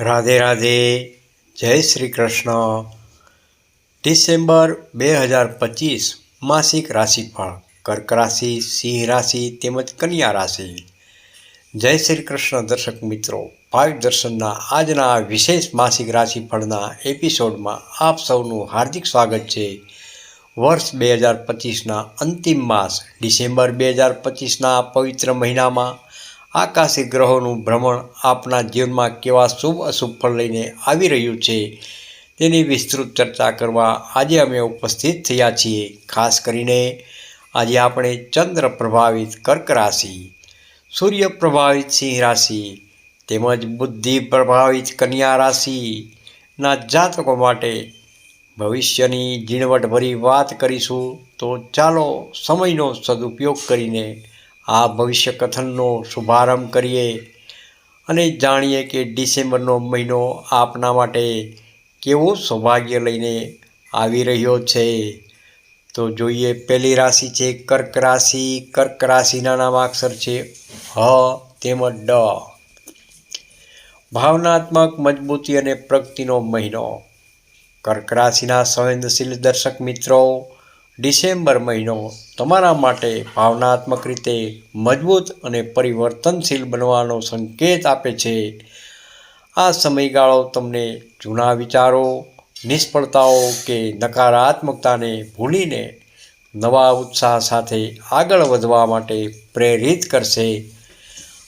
રાધે રાધે, જય શ્રી કૃષ્ણ. ડિસેમ્બર બે હજાર પચીસ, માસિક રાશિફળ, કર્ક રાશિ, સિંહ રાશિ તેમજ કન્યા રાશિ. જય શ્રી કૃષ્ણ દર્શક મિત્રો, ભાવિક દર્શનના આજના વિશેષ માસિક રાશિફળના એપિસોડમાં આપ સૌનું હાર્દિક સ્વાગત છે. વર્ષ બે હજાર પચીસના અંતિમ માસ, ડિસેમ્બર બે હજાર પચીસના પવિત્ર મહિનામાં આકાશી ગ્રહોનું ભ્રમણ આપના જીવનમાં કેવા શુભ અશુભ ફળ લઈને આવી રહ્યું છે, તેની વિસ્તૃત ચર્ચા કરવા આજે અમે ઉપસ્થિત થયા છીએ. ખાસ કરીને આજે આપણે ચંદ્ર પ્રભાવિત કર્ક રાશિ, સૂર્ય પ્રભાવિત સિંહ રાશિ, તેમજ બુદ્ધિ પ્રભાવિત કન્યા રાશિના જાતકો માટે ભવિષ્યની ઝીણવટભરી વાત કરીશું. તો ચાલો સમયનો સદુપયોગ કરીને આ ભવિષ્ય કથનનો શુભારંભ કરીએ અને જાણીએ કે ડિસેમ્બરનો મહિનો આપના માટે કેવું સૌભાગ્ય લઈને આવી રહ્યો છે. તો જોઈએ પહેલી રાશિ છે કર્ક રાશિ. કર્ક રાશિના નામાક્ષર છે હ તેમજ ડ. ભાવનાત્મક મજબૂતી અને પ્રગતિનો મહિનો. કર્ક રાશિના સંવેદનશીલ દર્શક મિત્રો ડિસેમ્બર મહિનો તમારા માટે ભાવનાત્મક રીતે મજબૂત અને પરિવર્તનશીલ બનવાનો સંકેત આપે છે. આ સમયગાળો તમને જૂના વિચારો, નિષ્ફળતાઓ કે નકારાત્મકતાને ભૂલીને નવા ઉત્સાહ સાથે આગળ વધવા માટે પ્રેરિત કરશે.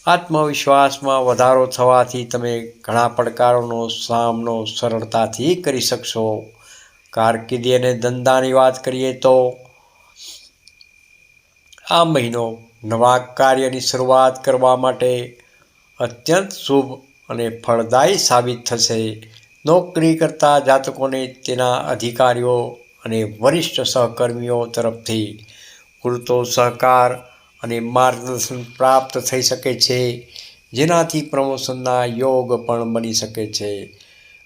આત્મવિશ્વાસમાં વધારો થવાથી તમે ઘણા પડકારોનો સામનો સરળતાથી કરી શકશો. કારકિર્દી અને ધંધાની વાત કરીએ તો આ મહિનો નવા કાર્યની શરૂઆત કરવા માટે અત્યંત શુભ અને ફળદાયી સાબિત થશે. નોકરી કરતા જાતકોને તેના અધિકારીઓ અને વરિષ્ઠ સહકર્મીઓ તરફથી પૂરતો સહકાર અને માર્ગદર્શન પ્રાપ્ત થઈ શકે છે. જેનાથી પ્રમોશનના યોગ પણ બની શકે છે.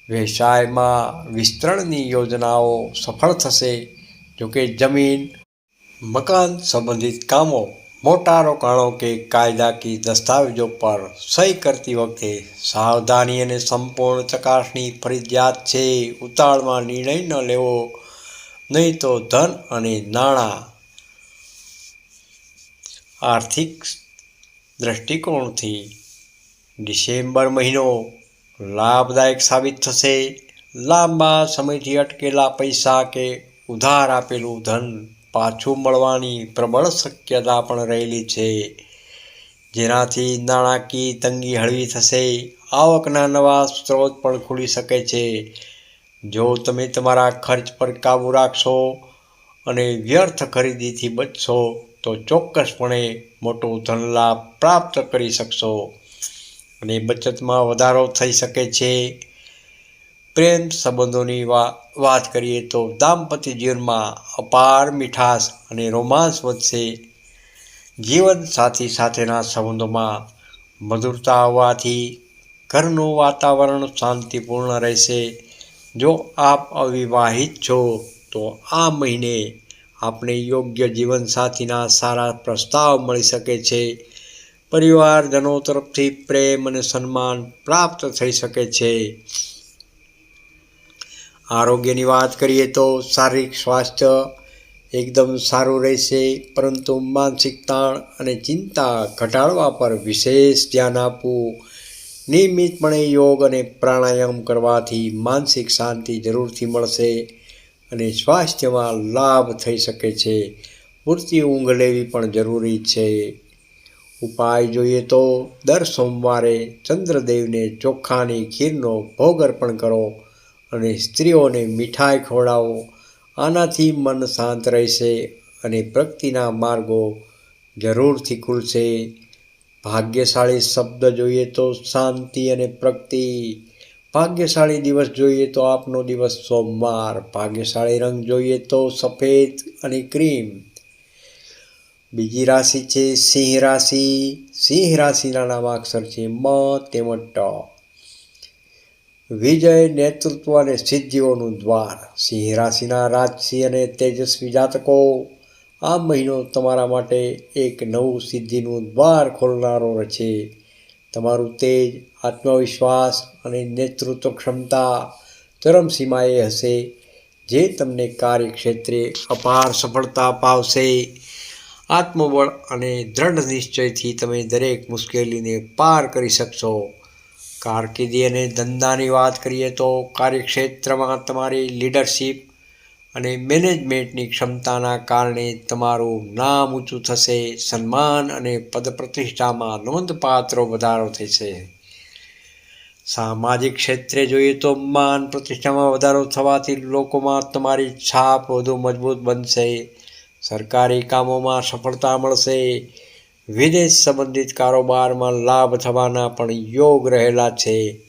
વ્યવસાયમાં વિસ્તરણની યોજનાઓ સફળ થશે, જોકે જમીન, મકાન સંબંધિત કામો મોટા રોકાણો કે કાયદાકીય દસ્તાવેજો પર સહી કરતી વખતે સાવધાની અને સંપૂર્ણ ચકાસણી ફરજિયાત છે. ઉતાળમાં નિર્ણય ન લેવો, નહીં તો ધન અને નાણાં આર્થિક દ્રષ્ટિકોણથી ડિસેમ્બર મહિનો લાભદાયક સાબિત થશે. લાંબા સમયથી અટકેલા પૈસા કે ઉધાર આપેલું ધન પાછું મળવાની પ્રબળ શક્યતા પણ રહેલી છે. જેનાથી નાણાકીય તંગી હળવી થશે. આવકના નવા સ્ત્રોત પણ ખુલી શકે છે. જો તમે તમારા ખર્ચ પર કાબૂ રાખશો અને વ્યર્થ ખરીદીથી બચશો, તો ચોક્કસપણે મોટો ધનલાભ પ્રાપ્ત કરી શકશો. અને બચતમાં વધારો થઈ શકે છે. પ્રેમ સંબંધોની વાત કરીએ તો દાંપત્ય જીવનમાં અપાર મીઠાશ અને રોમાંસ વધશે. જીવન સાથી સાથેના સંબંધોમાં મધુરતા હોવાથી ઘરનું વાતાવરણ શાંતિપૂર્ણ રહેશે. જો આપ અવિવાહિત છો, તો આ મહિને આપણે યોગ્ય જીવનસાથીના સારા પ્રસ્તાવ મળી શકે છે. પરિવારજનો તરફથી પ્રેમ અને સન્માન પ્રાપ્ત થઈ શકે છે. આરોગ્યની વાત કરીએ તો શારીરિક સ્વાસ્થ્ય એકદમ સારું રહેશે, પરંતુ માનસિક તાણ અને ચિંતા ઘટાડવા પર વિશેષ ધ્યાન આપવું, નિયમિતપણે યોગ અને પ્રાણાયામ કરવાથી માનસિક શાંતિ જરૂરથી મળશે અને સ્વાસ્થ્યમાં લાભ થઈ શકે છે. પૂરતી ઊંઘ લેવી પણ જરૂરી છે. ઉપાય જોઈએ તો દર સોમવારે ચંદ્રદેવને ચોખાની ખીરનો ભોગ અર્પણ કરો અને સ્ત્રીઓને મીઠાઈ ખવડાવો. આનાથી મન શાંત રહેશે અને પ્રગતિના માર્ગો જરૂરથી ખુલશે. ભાગ્યશાળી શબ્દ જોઈએ તો શાંતિ અને પ્રગતિ. ભાગ્યશાળી દિવસ જોઈએ તો આપનો દિવસ સોમવાર. ભાગ્યશાળી રંગ જોઈએ તો સફેદ અને ક્રીમ. બીજી રાશિ છે સિંહ રાશિ. સિંહ રાશિના નામાક્ષર છે મ તેમજ ટ. વિજય નેતૃત્વ અને સિદ્ધિઓનું દ્વાર. સિંહ રાશિના રાજસિંહ અને તેજસ્વી જાતકો. આ મહિનો તમારા માટે એક નવું સિદ્ધિનું દ્વાર ખોલનારો છે તમારું તેજ, આત્મવિશ્વાસ અને નેતૃત્વ ક્ષમતા ચરમસીમાએ હશે, જે તમને કાર્યક્ષેત્રે અપાર સફળતા અપાવશે આત્મબળ અને દ્રઢ નિશ્ચયથી તમે દરેક મુશ્કેલીને પાર કરી શકશો. કારકિર્દી અને ધંધાની વાત કરીએ તો કાર્યક્ષેત્રમાં તમારી લીડરશીપ અને મેનેજમેન્ટની ક્ષમતાના કારણે તમારું નામ ઊંચું થશે, સન્માન અને પદ પ્રતિષ્ઠામાં નોંધપાત્ર વધારો થશે. સામાજિક ક્ષેત્રે જોઈએ તો માન પ્રતિષ્ઠામાં વધારો થવાથી લોકોમાં તમારી છાપ વધુ મજબૂત બનશે. સરકારી કામોમાં સફળતા મળશે. વિદેશ સંબંધિત કારોબારમાં લાભ થવાના પણ યોગ રહેલા છે.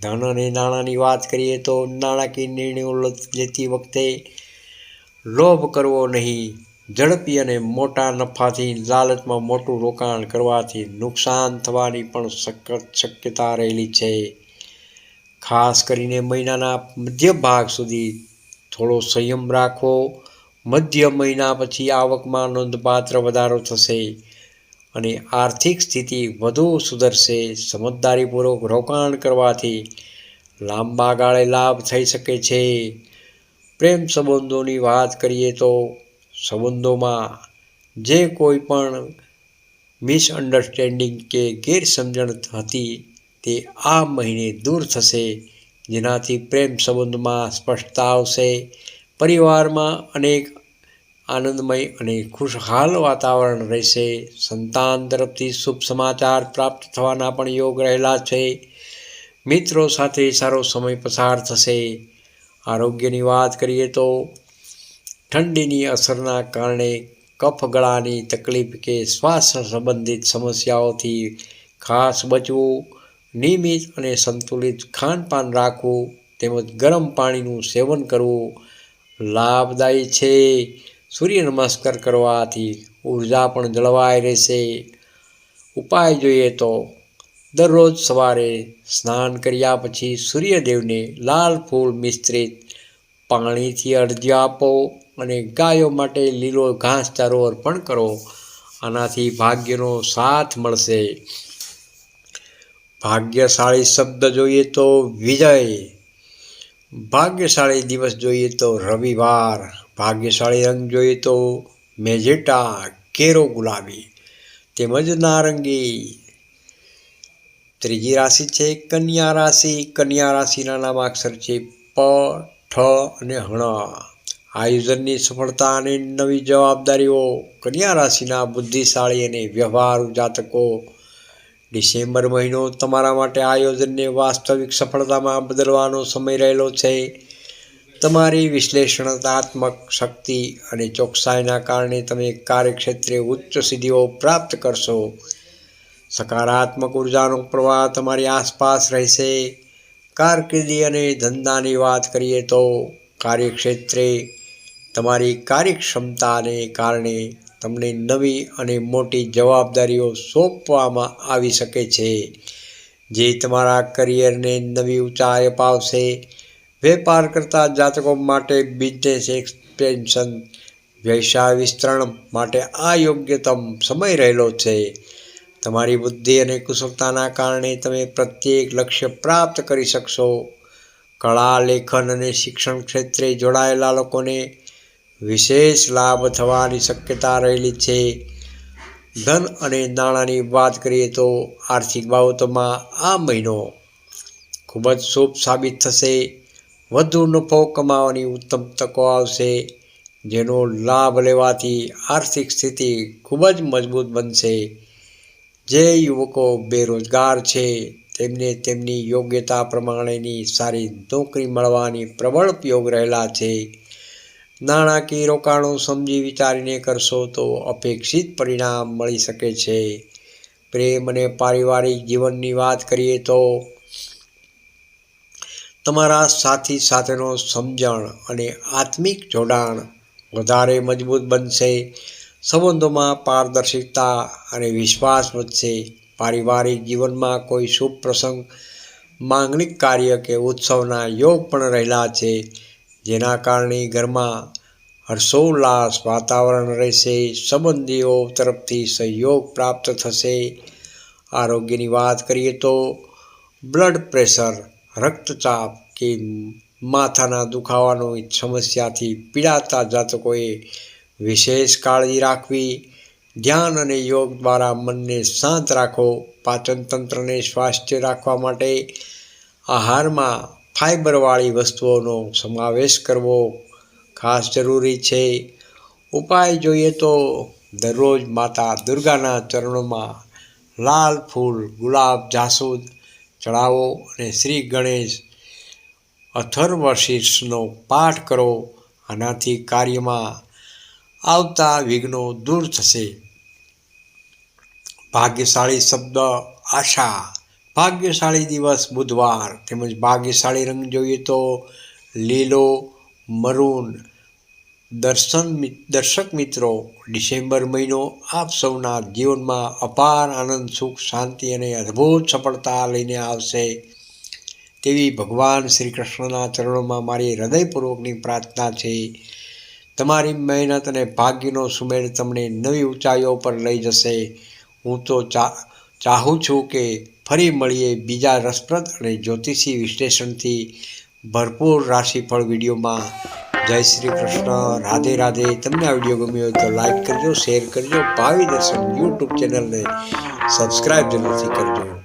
ધન અને નાણાંની વાત કરીએ તો નાણાકીય નિર્ણયો લેતી વખતે લોભ કરવો નહીં. ઝડપી અને મોટા નફાથી લાલચમાં મોટું રોકાણ કરવાથી નુકસાન થવાની પણ શક્યતા રહેલી છે. ખાસ કરીને મહિનાના મધ્ય ભાગ સુધી થોડો સંયમ રાખવો મધ્ય મહિના પછી આવકમાં નોંધપાત્ર વધારો થશે અને આર્થિક સ્થિતિ વધુ સુધરશે. સમજદારીપૂર્વક રોકાણ કરવાથી લાંબા ગાળે લાભ થઈ શકે છે. પ્રેમ સંબંધોની વાત કરીએ તો સંબંધોમાં જે કોઈ પણ મિસઅન્ડરસ્ટેન્ડિંગ કે ગેરસમજણ હતી તે આ મહિને દૂર થશે. જેનાથી પ્રેમ સંબંધમાં સ્પષ્ટતા આવશે. પરિવારમાં અનેક આનંદમય અને ખુશહાલ વાતાવરણ રહેશે. સંતાન તરફથી શુભ સમાચાર પ્રાપ્ત થવાના પણ યોગ રહેલા છે. મિત્રો સાથે સારો સમય પસાર થશે. આરોગ્યની વાત કરીએ તો ઠંડીની અસરના કારણે કફ ગળાની તકલીફ કે શ્વાસ સંબંધિત સમસ્યાઓથી ખાસ બચવું, નિયમિત અને સંતુલિત ખાનપાન રાખવું, તેમજ ગરમ પાણીનું સેવન કરવું લાભદાયી છે. સૂર્ય નમસ્કાર કરવાથી ઊર્જા પણ જળવાઈ રહેશે. ઉપાય જોઈએ તો દરરોજ સવારે સ્નાન કર્યા પછી સૂર્યદેવને લાલ ફૂલ મિશ્રિત પાણીથી અર્ધ્ય આપો અને ગાયો માટે લીલો ઘાસચારો અર્પણ કરો. આનાથી ભાગ્યનો સાથ મળશે. ભાગ્યશાળી શબ્દ જોઈએ તો વિજય. ભાગ્યશાળી દિવસ જોઈએ તો રવિવાર, ભાગ્યશાળી રંગ જોઈએ તો મેજેટા, કેરો ગુલાબી તેમજ નારંગી. ત્રીજી રાશિ છે કન્યા રાશિ. કન્યા રાશિના નામાક્ષર છે પ, ઠ અને હણ આયોજનની સફળતા અને નવી જવાબદારીઓ કન્યા રાશિના બુદ્ધિશાળી અને વ્યવહારુ જાતકો ડિસેમ્બર મહિનો તમારા માટે આયોજનને વાસ્તવિક સફળતામાં બદલવાનો સમય રહેલો છે. તમારી વિશ્લેષણાત્મક શક્તિ અને ચોકસાઈના કારણે તમે કાર્યક્ષેત્રે ઉચ્ચ સિદ્ધિઓ પ્રાપ્ત કરશો. સકારાત્મક ઉર્જાનો પ્રવાહ તમારી આસપાસ રહેશે. કારકિર્દી અને ધંધાની વાત કરીએ તો કાર્યક્ષેત્રે તમારી કાર્યક્ષમતાને કારણે તમને નવી અને મોટી જવાબદારીઓ સોંપવામાં આવી શકે છે. જે તમારા કરિયરને નવી ઊંચાઈ અપાવશે. વેપાર કરતા જાતકો માટે બિઝનેસ એક્સપેન્શન વ્યવસાય વિસ્તરણ માટે આ યોગ્યતમ સમય રહેલો છે. તમારી બુદ્ધિ અને કુશળતાના કારણે તમે પ્રત્યેક લક્ષ્ય પ્રાપ્ત કરી શકશો. કળા, લેખન અને શિક્ષણ ક્ષેત્રે જોડાયેલા લોકોને વિશેષ લાભ થવાની શક્યતા રહેલી છે. ધન અને નાણાંની વાત કરીએ તો આર્થિક બાબતોમાં આ મહિનો ખૂબ જ શુભ સાબિત થશે. વધુ નફો કમાવાની ઉત્તમ તકો આવશે, જેનો લાભ લેવાથી આર્થિક સ્થિતિ ખૂબ જ મજબૂત બનશે. જે યુવકો બેરોજગાર છે, તેમને તેમની યોગ્યતા પ્રમાણેની સારી નોકરી મળવાની પ્રબળ ઉપયોગ રહેલા છે. નાણાકીય રોકાણો સમજી વિચારીને કરશો તો અપેક્ષિત પરિણામ મળી શકે છે. પ્રેમ અને પારિવારિક જીવનની વાત કરીએ તો તમારા સાથી સાથેનો સમજણ અને આત્મિક જોડાણ વધારે મજબૂત બનશે. સંબંધોમાં પારદર્શિકતા અને વિશ્વાસ વધશે. પારિવારિક જીવનમાં કોઈ શુભ પ્રસંગ માંગણિક કાર્ય કે ઉત્સવના યોગ પણ રહેલા છે. જેના કારણે ઘરમાં હર્ષોલ્લાસ વાતાવરણ રહેશે, સંબંધીઓ તરફથી સહયોગ પ્રાપ્ત થશે. આરોગ્યની વાત કરીએ તો બ્લડ પ્રેશર, રક્તચાપ કે માથાના દુખાવાની સમસ્યાથી પીડાતા જાતકોએ વિશેષ કાળજી રાખવી. ધ્યાન અને યોગ દ્વારા મનને શાંત રાખો. પાચન તંત્રને સ્વાસ્થ્ય રાખવા માટે આહારમાં ફાઇબરવાળી વસ્તુઓનો સમાવેશ કરવો ખાસ જરૂરી છે. ઉપાય જોઈએ તો દરરોજ માતા દુર્ગાના ચરણોમાં લાલ ફૂલ, ગુલાબ જાસૂદ ચડાવો અને શ્રી ગણેશ અથર્વશીર્ષનો પાઠ કરો. આનાથી કાર્યમાં આવતા વિઘ્નો દૂર થશે. ભાગ્યશાળી શબ્દ આશા. ભાગ્યશાળી દિવસ બુધવાર. તેમજ ભાગ્યશાળી રંગ જોઈએ તો લીલો, મરૂન. દર્શન દર્શક મિત્રો, ડિસેમ્બર મહિનો આપ સૌના જીવનમાં અપાર આનંદ, સુખ, શાંતિ અને અદ્ભુત સફળતા લઈને આવશે. તેવી ભગવાન શ્રી કૃષ્ણના ચરણોમાં મારી હૃદયપૂર્વકની પ્રાર્થના છે. તમારી મહેનત અને ભાગ્યનો સુમેળ તમને નવી ઊંચાઈઓ પર લઈ જશે. હું તો ચા, ચાહું છું કે ફરી મળીએ બીજા રસપ્રદ અને જ્યોતિષી વિશ્લેષણથી ભરપૂર રાશિફળ વિડીયોમાં. જય શ્રી કૃષ્ણ. રાધે રાધે. તમને આ વીડિયો ગમ્યો હોય તો લાઈક કરજો, શેર કરજો, ભાવિ દર્શન યુટ્યુબ ચેનલને સબસ્ક્રાઈબ જરૂરથી કરજો.